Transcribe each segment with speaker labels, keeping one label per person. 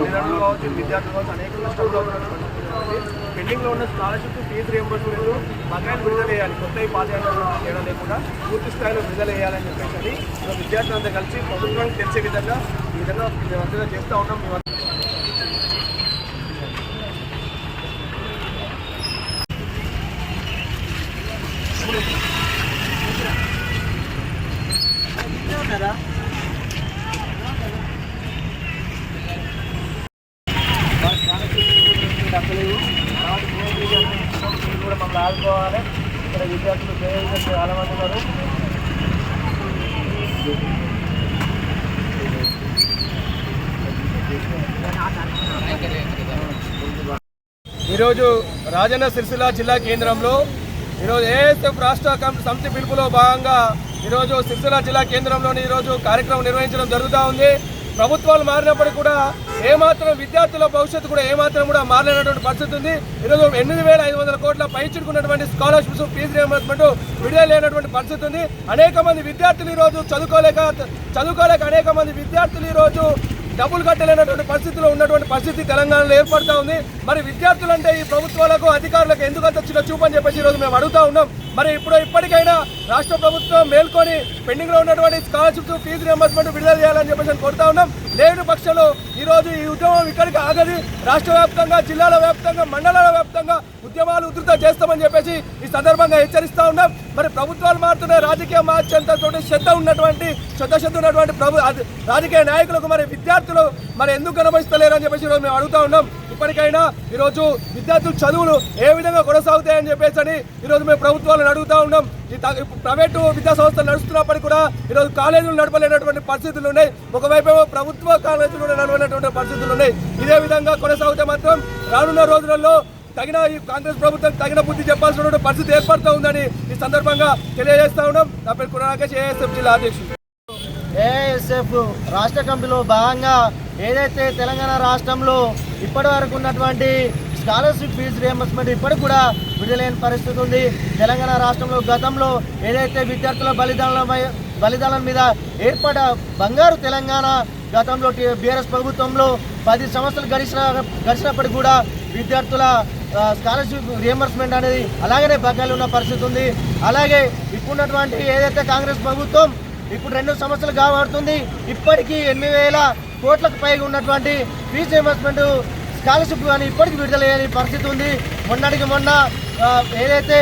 Speaker 1: తల్లిదండ్రులు కావచ్చు విద్యార్థులు కావచ్చు అనేక నష్టాలు పెండింగ్లో ఉన్న స్కాలర్షిప్ ఫీజు రియంబర్స్మెంట్ బకాయిలు విడుదల చేయాలి కొత్త పాత చేయడం లేకుండా పూర్తి స్థాయిలో విడుదల చేయాలని చెప్పేసి అని విద్యార్థులంతా కలిసి ప్రభుత్వానికి తెలిసే విధంగా ఈ విధంగా మేమంతా చేస్తూ ఉన్నాం. మేము దక్కలేవు కాబట్టి మేము మీరు ఇక్కడ విద్యార్థులు పేరెంట్స్ చాలా మంది ఉన్నారు. ఈరోజు రాజన్న సిరిసిల్ల జిల్లా కేంద్రంలో ఈరోజు ఏఎస్ఎఫ్ రాష్ట్ర సమితి పిలుపులో భాగంగా ఈరోజు సిరిసిల్ల జిల్లా కేంద్రంలోని ఈరోజు కార్యక్రమం నిర్వహించడం జరుగుతూ ఉంది. ప్రభుత్వాలు మారినప్పటికీ కూడా ఏమాత్రం విద్యార్థుల భవిష్యత్తు కూడా ఏమాత్రం కూడా మారలేనటువంటి పరిస్థితి ఉంది. ఈరోజు ఎనిమిది వేల ఐదు వందల కోట్ల పైచుకున్నటువంటి స్కాలర్షిప్స్ ఫీజు రియంబర్స్మెంట్ విడుదల లేనటువంటి పరిస్థితి ఉంది. అనేక మంది విద్యార్థులు ఈరోజు చదువుకోలేక చదువుకోలేక అనేక మంది విద్యార్థులు ఈరోజు డబ్బులు కట్టలేనటువంటి పరిస్థితిలో ఉన్నటువంటి పరిస్థితి తెలంగాణలో ఏర్పడతా ఉంది. మరి విద్యార్థులు అంటే ఈ ప్రభుత్వాలకు అధికారులకు ఎందుకు అంత చిన్న చూపు అని చెప్పేసి ఈరోజు మేము అడుగుతా ఉన్నాం. మరి ఇప్పుడు ఇప్పటికైనా రాష్ట్ర ప్రభుత్వం మేల్కొని పెండింగ్లో ఉన్నటువంటి స్కాలర్షిప్స్ ఫీజు రియంబర్స్మెంట్ విడుదల చేయాలని చెప్పేసి కోరుతా ఉన్నాం. లేని పక్షంలో ఈరోజు ఈ ఉద్యమం ఇక్కడికి ఆగది. రాష్ట్ర వ్యాప్తంగా జిల్లాల వ్యాప్తంగా మండలాల వ్యాప్తంగా ఉద్యమాలు ఉధృత చేస్తామని చెప్పేసి ఈ సందర్భంగా హెచ్చరిస్తా ఉన్నాం. ప్రభుత్వాలు మారుతున్నాయి రాజకీయ మార్చేంతతోటి శ్రద్ధ ఉన్నటువంటి శ్రద్ధ శ్రద్ధ ఉన్నటువంటి ప్రభు రాజకీయ నాయకులకు మరి విద్యార్థులు మరి ఎందుకు కనబరిస్తలేరు అని చెప్పేసి ఈరోజు మేము అడుగుతా ఉన్నాం. ఇప్పటికైనా ఈరోజు విద్యార్థుల చదువులు ఏ విధంగా కొనసాగుతాయని చెప్పేసి అని ఈరోజు మేము ప్రభుత్వాలను అడుగుతా ఉన్నాం. ఈ ప్రైవేటు విద్యా సంస్థలు నడుస్తున్నప్పటికీ కూడా ఈరోజు కాలేజీలు నడపలేనటువంటి పరిస్థితులు ఉన్నాయి. ఒకవైపు ప్రభుత్వ కాలేజీలు కూడా నడవలేనటువంటి పరిస్థితులు ఉన్నాయి. ఇదే విధంగా కొనసాగితే మాత్రం రానున్న రోజులలో తగిన ఈ కాంగ్రెస్ ప్రభుత్వం తగిన బుద్ధి చెప్పాల్సిన పరిస్థితి ఏర్పడుతూ ఉందని ఈ సందర్భంగా తెలియజేస్తా ఉన్నాం. నా పేరు కురాకేష్ ఏఎస్ఎఫ్ జిల్లా అధ్యక్షుడు.
Speaker 2: ఏఎస్ఎఫ్ రాష్ట్ర కమిటీలో భాగంగా ఏదైతే తెలంగాణ రాష్ట్రంలో ఇప్పటి వరకు ఉన్నటువంటి స్కాలర్షిప్ ఫీజు రియంబర్స్మెంట్ ఇప్పటికి కూడా విడుదలైన పరిస్థితి ఉంది. తెలంగాణ రాష్ట్రంలో గతంలో ఏదైతే విద్యార్థుల బలిదానాల బలిదానం మీద ఏర్పడ బంగారు తెలంగాణ గతంలో బీఆర్ఎస్ ప్రభుత్వంలో పది సంవత్సరాలు గడిచిన గడిచినప్పటికి కూడా విద్యార్థుల స్కాలర్షిప్ రియంబర్స్మెంట్ అనేది అలాగనే బకాయిలు ఉన్న పరిస్థితి ఉంది. అలాగే ఇప్పుడున్నటువంటి ఏదైతే కాంగ్రెస్ ప్రభుత్వం ఇప్పుడు రెండు సంవత్సరాలు కాబడుతుంది ఇప్పటికీ ఎనిమిది వేల కోట్లకు పైగా ఉన్నటువంటి ఫీజు రియంబర్స్మెంట్ స్కాలర్షిప్ కానీ ఇప్పటికీ విడుదల పరిస్థితి ఉంది. మొన్నటికి మొన్న ఏదైతే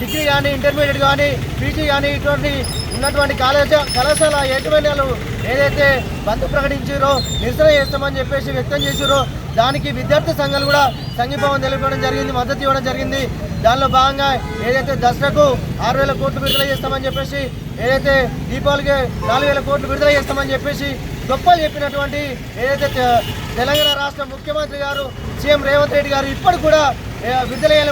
Speaker 2: డిగ్రీ కానీ ఇంటర్మీడియట్ కానీ పీజీ కానీ ఇటువంటి ఉన్నటువంటి కాలేజీ కళాశాల యాజమాన్యాలు ఏదైతే బంద్ ప్రకటించారో నిరసన చేస్తామని చెప్పేసి వ్యక్తం చేసారో దానికి విద్యార్థి సంఘాలు కూడా సంఘీభావం తెలిపడం జరిగింది మద్దతు ఇవ్వడం జరిగింది. దానిలో భాగంగా ఏదైతే దసరాకు ఆరు వేల కోట్లు విడుదల చేస్తామని చెప్పేసి ఏదైతే దీపావళికి నాలుగు వేల కోట్లు విడుదల చేస్తామని చెప్పేసి గొప్పలు చెప్పినటువంటి ఏదైతే తె- తెలంగాణ రాష్ట్ర ముఖ్యమంత్రి గారు సీఎం రేవంత్ రెడ్డి గారు ఇప్పటికి కూడా ఏ,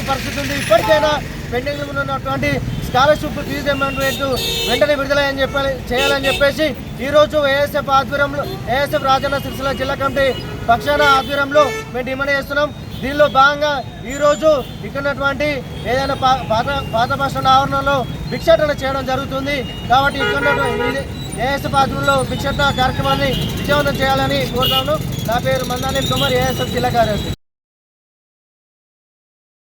Speaker 2: పరిస్థితి ఉంది. ఇప్పటికైనా పెండింగ్లో ఉన్నటువంటి స్కాలర్షిప్ ఫీజు రిమెంబర్మెంట్ వెంటనే విడుదల అని చెప్పాలి చేయాలని చెప్పేసి ఈరోజు ఏఎస్ఎఫ్ ఆధ్వర్యంలో ఏఎస్ఎఫ్ రాజన్న సిరిసిల్ల జిల్లా కమిటీ పక్షాన ఆధ్వర్యంలో మేము డిమాండ్ చేస్తున్నాం. దీనిలో భాగంగా ఈరోజు ఇక్కడ ఉన్నటువంటి ఏదైనా పా- పాత పాత బస్ స్టాండ్ ఆవరణలో భిక్షాటన చేయడం జరుగుతుంది. కాబట్టి ఇక్కడ ఉన్నటువంటి ఏఎస్ఎఫ్ ఆధ్వర్యంలో భిక్షాటన కార్యక్రమాన్ని విజయవంతం చేయాలని కోరుతాను నా పేరు మందాని కుమార్ ఏఎస్ఎఫ్ జిల్లా కార్యదర్శి.